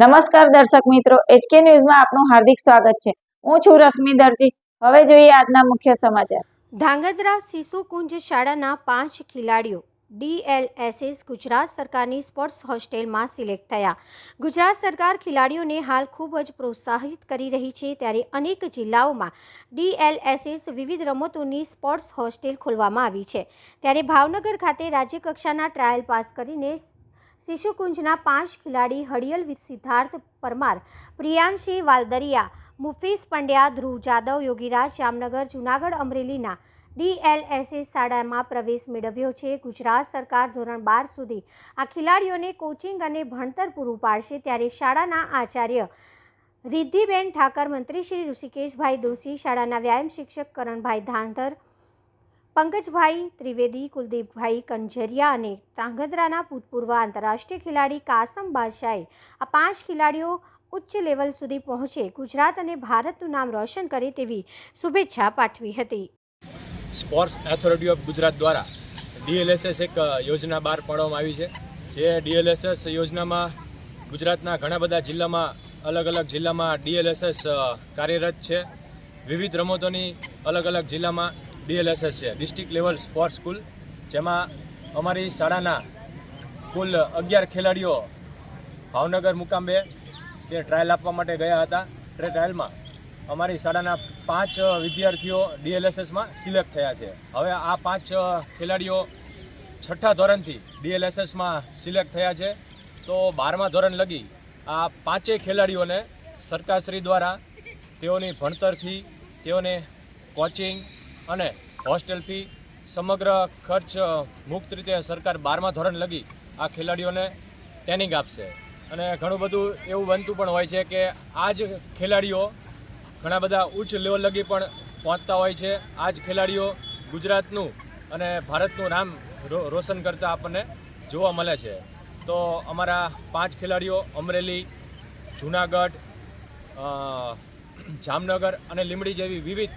નમસ્કાર દર્શક મિત્રો એચકે ન્યૂઝમાં આપનું હાર્દિક સ્વાગત છે. હું છું રશ્મિ દરજી. હવે જોઈએ આજના મુખ્ય સમાચાર. ધાંગધ્રા શિશુકુંજ શાળાના પાંચ ખેલાડીઓ ડીએલએસએસ ગુજરાત સરકારની સ્પોર્ટ્સ હોસ્ટેલમાં સિલેક્ટ થયા. ગુજરાત સરકાર ખેલાડીઓને હાલ ખૂબ જ પ્રોત્સાહિત કરી રહી છે ત્યારે અનેક જિલ્લાઓમાં ડીએલએસએસ વિવિધ રમતોની સ્પોર્ટ્સ હોસ્ટેલ ખોલવામાં આવી છે. ત્યારે ભાવનગર ખાતે રાજ્યકક્ષાના ટ્રાયલ પાસ કરીને શિશુકુંજના પાંચ ખેલાડી હડિયલ સિદ્ધાર્થ પરમાર, પ્રિયાંશી વાલદરિયા મુફીસ પંડ્યા, ધ્રુવ જાદવ, યોગીરાજ જામનગર, જૂનાગઢ અમરેલીના ડીએલએસએ શાળામાં પ્રવેશ મેળવ્યો છે. ગુજરાત સરકાર ધોરણ બાર સુધી આ ખેલાડીઓને કોચિંગ અને ભણતર પૂરું પાડશે ત્યારે શાળાના આચાર્ય રિદ્ધિબેન ઠાકર, મંત્રી શ્રી ઋષિકેશભાઈ દોશી, શાળાના વ્યાયામ શિક્ષક કરણભાઈ ધાંધર પંકજભાઈ, ત્રિવેદી, કુલદીપભાઈ, કંજરિયા અને ત્રાંગધ્રાના ભૂતપૂર્વ આંતરરાષ્ટ્રીય ખેલાડી કાસમ બાદશાહે આ પાંચ ખેલાડીઓ ઉચ્ચ લેવલ સુધી પહોંચે ગુજરાત અને ભારતનું નામ રોશન કરે તેવી શુભેચ્છા પાઠવી હતી. સ્પોર્ટ્સ ઓથોરિટી ઓફ ગુજરાત દ્વારા ડીએલએસએસ એક યોજના બહાર પાડવામાં આવી છે. જે ડીએલએસએસ યોજનામાં ગુજરાતના ઘણા બધા જિલ્લામાં અલગ અલગ જિલ્લામાં ડીએલએસએસ કાર્યરત છે. વિવિધ રમતોની અલગ અલગ જિલ્લામાં ડીએલએસએસ છે, ડિસ્ટ્રિક્ટ લેવલ સ્પોર્ટ્સ સ્કૂલ, જેમાં અમારી શાળાના કુલ અગિયાર ખેલાડીઓ ભાવનગર મુકામે તે ટ્રાયલ આપવા માટે ગયા હતા. તે ટ્રાયલમાં અમારી શાળાના પાંચ વિદ્યાર્થીઓ ડીએલએસએસમાં સિલેક્ટ થયા છે. હવે આ પાંચ ખેલાડીઓ છઠ્ઠા ધોરણથી ડીએલએસએસમાં સિલેક્ટ થયા છે. તો બારમા ધોરણ લગી આ પાંચેય ખેલાડીઓને સરકારશ્રી દ્વારા તેઓની ભણતરથી તેઓને કોચિંગ અને હોસ્ટેલ ફી સમગ્ર ખર્ચ મુક્ત રીતે સરકાર બારમા ધોરણ લગી આ ખેલાડીઓને ટ્રેનિંગ આપશે. અને ઘણું બધું એવું બનતું પણ હોય છે કે આ જ ખેલાડીઓ ઘણા બધા ઉચ્ચ લેવલ લગી પણ પહોંચતા હોય છે. આ જ ખેલાડીઓ ગુજરાતનું અને ભારતનું નામ રોશન કરતા આપણને જોવા મળે છે. તો અમારા પાંચ ખેલાડીઓ અમરેલી, જુનાગઢ જામનગર અને લીંબડી જેવી વિવિધ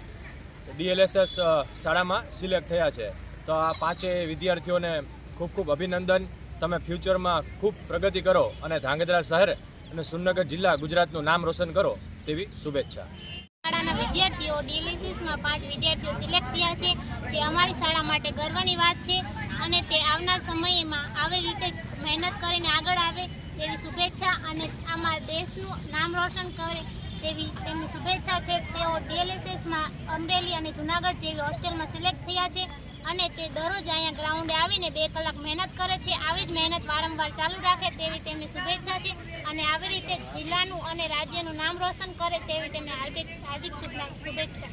ડીએલએસએસ શાળામાં સિલેક્ટ થયા છે. તો આ પાંચેય વિદ્યાર્થીઓને ખૂબ ખૂબ અભિનંદન. તમે ફ્યુચરમાં ખૂબ પ્રગતિ કરો અને ધાંગધ્રા શહેર અને સુરનગર જિલ્લા ગુજરાતનું નામ રોશન કરો તેવી શુભેચ્છા. શાળાના વિદ્યાર્થીઓ ડીએલએસએસમાં પાંચ વિદ્યાર્થીઓ સિલેક્ટ થયા છે, જે અમારી શાળા માટે ગર્વની વાત છે અને તે આવનાર સમયમાં આવી રીતે મહેનત કરીને આગળ આવે તેવી શુભેચ્છા અને આમાં દેશનું નામ રોશન કરે તેવી તેમની શુભેચ્છા છે. તેઓ ડીએલએસએસમાં અમરેલી અને જુનાગઢ જેવી હોસ્ટેલમાં સિલેક્ટ થયા છે અને તે દરરોજ અહીંયા ગ્રાઉન્ડે આવીને બે કલાક મહેનત કરે છે. આવી જ મહેનત વારંવાર ચાલુ રાખે તેવી તેમની શુભેચ્છા છે અને આવી રીતે જિલ્લાનું અને રાજ્યનું નામ રોશન કરે તેવી તેમને હાર્દિક હાર્દિક શુભેચ્છા.